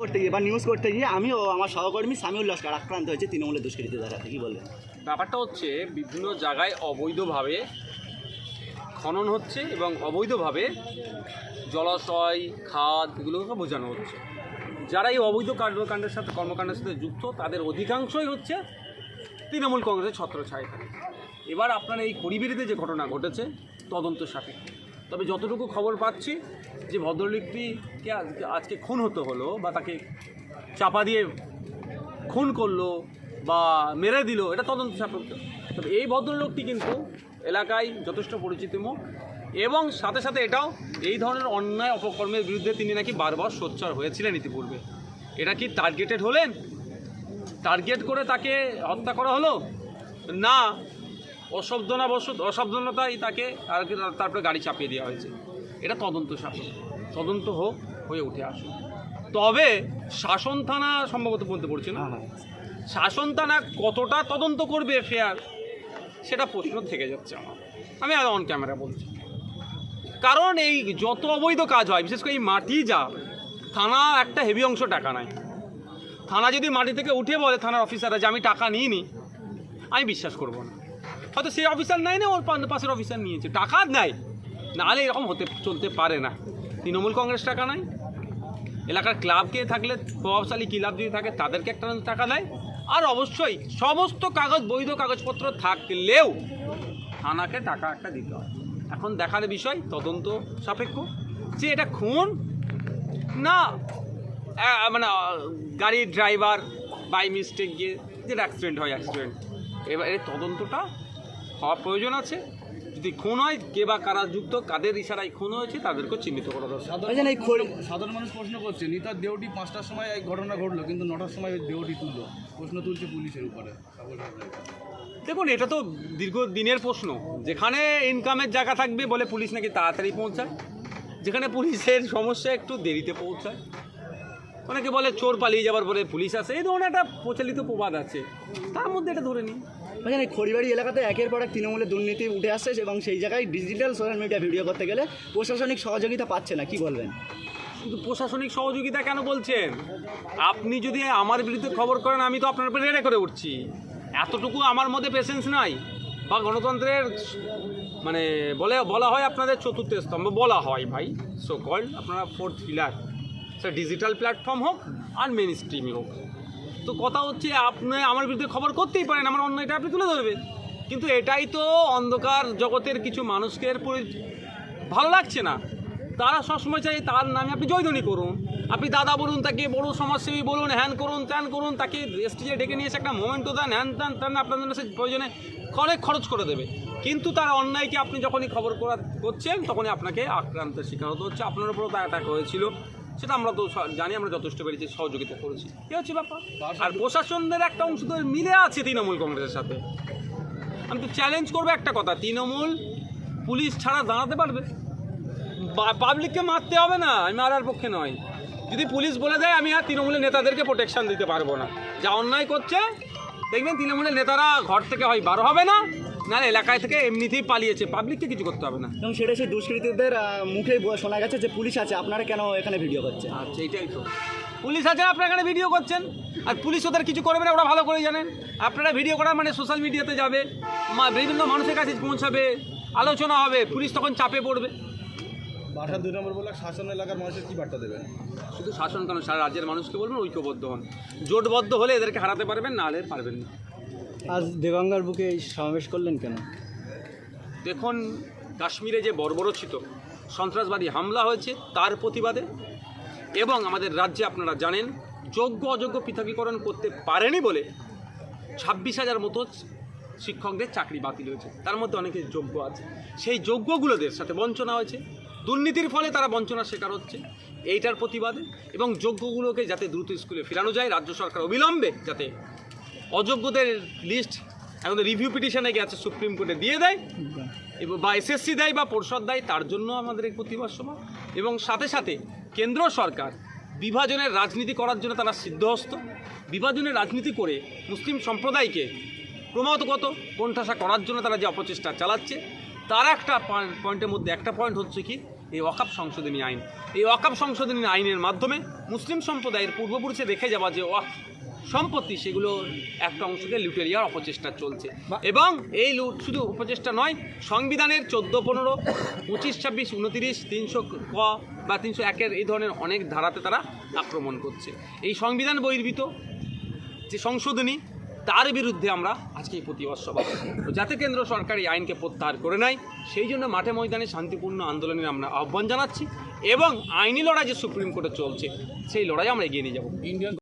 করতে গিয়ে বা নিউজ করতে গিয়ে আমি ও আমার সহকর্মী সামিউল লস্কর আক্রান্ত হয়েছে তৃণমূলের দুষ্কৃতীদের দ্বারা। কি বললেন ব্যাপারটা হচ্ছে, বিভিন্ন জায়গায় অবৈধভাবে খনন হচ্ছে এবং অবৈধভাবে জলাশয়, খাদ এগুলোকে বোঝানো হচ্ছে। যারা এই অবৈধ কর্মকাণ্ডের সাথে কর্মকাণ্ডের সাথে যুক্ত, তাদের অধিকাংশই হচ্ছে তৃণমূল কংগ্রেসের ছত্রছায় এবার আপনার এই পরিবেরিতে যে ঘটনা ঘটেছে, তদন্ত সাপেক্ষ। তবে যতটুকু খবর পাচ্ছি যে ভদ্রলোকটিকে আজকে খুন হতে হলো বা তাকে চাপা দিয়ে খুন করল বা মেরে দিল, এটা তদন্ত সাপেক্ষ। তবে এই ভদ্রলোকটি কিন্তু এলাকায় যথেষ্ট পরিচিত মুখ এবং সাথে সাথে এটাও এই ধরনের অন্যায় অপকর্মের বিরুদ্ধে তিনি নাকি বারবার সোচ্চার হয়েছিলেন ইতিপূর্বে। এটা কি টার্গেটেড হলেন? টার্গেট করে তাকে হত্যা করা হলো? না অসাবধানবশত অসাবধানতাই তাকে আর কি তারপরে গাড়ি চাপিয়ে দেওয়া হয়েছে। এটা তদন্ত শাসন তদন্ত হোক হয়ে উঠে আসুক। তবে শাসন থানা সম্ভবত বলতে পড়ছে না? শাসন থানা কতটা তদন্ত করবে ফেয়ার সেটা প্রশ্ন থেকে যাচ্ছে আমার। আমি আর অন ক্যামেরা বলছি। কারণ এই যত অবৈধ কাজ হয় বিশেষ করে এই মাটি যা থানা একটা হেভি অংশ টাকা নেয়। থানা যদি মাটি থেকে উঠে বলে থানার অফিসাররা যে আমি টাকা নিইনি আমি বিশ্বাস করব না। হয়তো সেই অফিসার নেয় না ওর পাশের অফিসার নিয়েছে টাকা নেয় নাহলে এরকম হতে চলতে পারে না তৃণমূল কংগ্রেস টাকা নেয় এলাকার ক্লাবকে থাকলে প্রভাবশালী ক্লাব যদি থাকে তাদেরকে একটা টাকা দেয় আর অবশ্যই সমস্ত কাগজ বৈধ কাগজপত্র থাকলেও থানাকে টাকা একটা দিতে হয় এখন দেখার বিষয়, তদন্ত সাপেক্ষ। যে এটা খুন, না মানে গাড়ির ড্রাইভার বাই মিস্টেক গিয়ে, যেটা অ্যাক্সিডেন্ট হয় অ্যাক্সিডেন্ট এবার এই তদন্তটা হওয়া প্রয়োজন আছে। যদি খুন হয় কে বা কারা যুক্ত কাদের ইশারায় খুন হয়েছে তাদেরকেও চিহ্নিত করা দরকার। সাধারণ মানুষ প্রশ্ন করছে নিতার দেহটি পাঁচটার সময় এক ঘটনা ঘটলো কিন্তু নটার সময় ওই দেহটি তুললো। প্রশ্ন তুলছে পুলিশের উপরে। দেখুন এটা তো দীর্ঘ দিনের প্রশ্ন। যেখানে ইনকামের জায়গা থাকবে বলে পুলিশ নাকি তাড়াতাড়ি পৌঁছায় যেখানে পুলিশের সমস্যা একটু দেরিতে পৌঁছায়। অনেকে বলে চোর পালিয়ে যাবার পরে পুলিশ আসে এই ধরনের একটা প্রচলিত প্রবাদ আছে। তার মধ্যে এটা ধরে নিই এই খড়িবাড়ি এলাকাতে একের পর এক তৃণমূলের দুর্নীতি উঠে আসছে এবং সেই জায়গায় ডিজিটাল সোশ্যাল মিডিয়া ভিডিও করতে গেলে প্রশাসনিক সহযোগিতা পাচ্ছে না, কি বলবেন? কিন্তু প্রশাসনিক সহযোগিতা কেন বলছেন? আপনি যদি আমার বিরুদ্ধে খবর করেন, আমি তো আপনার উপরে রেড়ে করে উঠছি। এতটুকু আমার মধ্যে পেশেন্স নাই। বা গণতন্ত্রের মানে বলে, বলা হয় আপনাদের চতুর্থ স্তম্ভ, বলা হয় ভাই। সো কল্ড আপনারা ফোর্থ পিলার সে ডিজিটাল প্ল্যাটফর্ম হোক আর মেন স্ট্রিমই হোক। তো কথা হচ্ছে আপনি আমার বিরুদ্ধে খবর করতেই পারেন, আমার অন্যায়টা আপনি তুলে ধরবেন। কিন্তু এটাই তো অন্ধকার জগতের কিছু মানুষকে ভালো লাগছে না। তারা সবসময় চাই তার নামে আপনি জয়ধ্বনি করুন। আপনি দাদা বলুন, তাকে বড় সমাজসেবী বলুন, হ্যান করুন, ত্যান করুন, তাকে স্টেজে ডেকে নিয়ে এসে একটা মোমেন্টও দেন, হ্যান ত্যান ত্যান জন্য সে প্রয়োজনে অনেক খরচ করে দেবে। কিন্তু তার অন্যায়কে আপনি যখনই খবর করা করছেন, তখনই আপনাকে আক্রান্তের শিকার হতে হচ্ছে। আপনার উপরেও তার অ্যাটাক হয়েছিল। সেটা আমরা তো জানি আমরা যথেষ্ট পেরেছি সহযোগিতা করেছি। এ হচ্ছে ব্যাপার। আর প্রশাসনদের একটা অংশ তো মিলে আছে তৃণমূল কংগ্রেসের সাথে। আমি তো চ্যালেঞ্জ করব একটা কথা তৃণমূল পুলিশ ছাড়া দাঁড়াতে পারবে? পাবলিককে মারতে হবে না আমি মারার পক্ষে নয়। যদি পুলিশ বলে দেয় আমি আর তৃণমূলের নেতাদেরকে প্রোটেকশন দিতে পারব না। যা অন্যায় করছে দেখবেন তৃণমূলের নেতারা ঘর থেকে হয় বারো হবে না। না এলাকায় থেকে এমনিতেই পালিয়েছে। পাবলিককে কিছু করতে হবে না। এবং সেটা সেই দুষ্কৃতীদের মুখে শোনা গেছে যে পুলিশ আছে আপনারা কেন এখানে ভিডিও করছেন? আচ্ছা এইটাই তো। পুলিশ আছে আপনারা এখানে ভিডিও করছেন। আর পুলিশ ওদের কিছু করবে না ওরা ভালো করে জানেন আপনারা ভিডিও করা মানে সোশ্যাল মিডিয়াতে যাবে মা- বিভিন্ন মানুষের কাছে পৌঁছাবে আলোচনা হবে পুলিশ তখন চাপে পড়বে। বাসা দুই নম্বর বলে শাসন এলাকার মানুষের কি বার্তা দেবেন? শুধু শাসন কেন সারা রাজ্যের মানুষকে বলবেন ঐক্যবদ্ধ হন। জোটবদ্ধ হলে এদেরকে হারাতে পারবেন না হলে পারবেন না। আজ দেগঙ্গার বুকে এই সমাবেশ করলেন কেন? দেখুন কাশ্মীরে যে বর্বরচিত সন্ত্রাসবাদী হামলা হয়েছে তার প্রতিবাদে এবং আমাদের রাজ্যে আপনারা জানেন যোগ্য অযোগ্য পৃথকীকরণ করতে পারেনি বলে ছাব্বিশ হাজার মতো শিক্ষকদের চাকরি বাতিল হয়েছে। তার মধ্যে অনেকে যোগ্য আছে। সেই যোগ্যগুলোদের সাথে বঞ্চনা হয়েছে। দুর্নীতির ফলে তারা বঞ্চনার শিকার হচ্ছে। এইটার প্রতিবাদে এবং যোগ্যগুলোকে যাতে দ্রুত স্কুলে ফেরানো যায় রাজ্য সরকার অবিলম্বে যাতে অযোগ্যদের লিস্ট এখন রিভিউ পিটিশনে গেছে সুপ্রিম কোর্টে দিয়ে দেয় এবং বা এসএসসি দেয় বা পরিষদ দেয়, তার জন্য আমাদের প্রতিবাদ সভা। এবং সাথে সাথে কেন্দ্র সরকার বিভাজনের রাজনীতি করার জন্য তারা সিদ্ধহস্ত। বিভাজনের রাজনীতি করে মুসলিম সম্প্রদায়কে ক্রমাগত কোণঠাসা করার জন্য তারা যে অপচেষ্টা চালাচ্ছে, তার একটা পয়েন্টের মধ্যে একটা পয়েন্ট হচ্ছে কি, এই অকাপ সংশোধনী আইন। এই অকাপ সংশোধনী আইনের মাধ্যমে মুসলিম সম্প্রদায়ের পূর্বপুরুষে রেখে যাওয়া যে ওয়াক সম্পত্তি সেগুলো একটা অংশকে লুটে নেওয়ার অপচেষ্টা চলছে। এবং এই লুট শুধু অপচেষ্টা নয় সংবিধানের চোদ্দ পনেরো পঁচিশ ছাব্বিশ উনতিরিশ তিনশো ক বা তিনশো একের এই ধরনের অনেক ধারাতে তারা আক্রমণ করছে। এই সংবিধান বহির্ভূত যে সংশোধনী তার বিরুদ্ধে আমরা আজকে এই প্রতিবাদ সভা যাতে কেন্দ্র সরকার এই আইনকে প্রত্যাহার করে নেয় সেই জন্য মাঠে ময়দানে শান্তিপূর্ণ আন্দোলনের আমরা আহ্বান জানাচ্ছি এবং আইনি লড়াই যে সুপ্রিম কোর্টে চলছে সেই লড়াই আমরা এগিয়ে নিয়ে যাব। ইন্ডিয়ান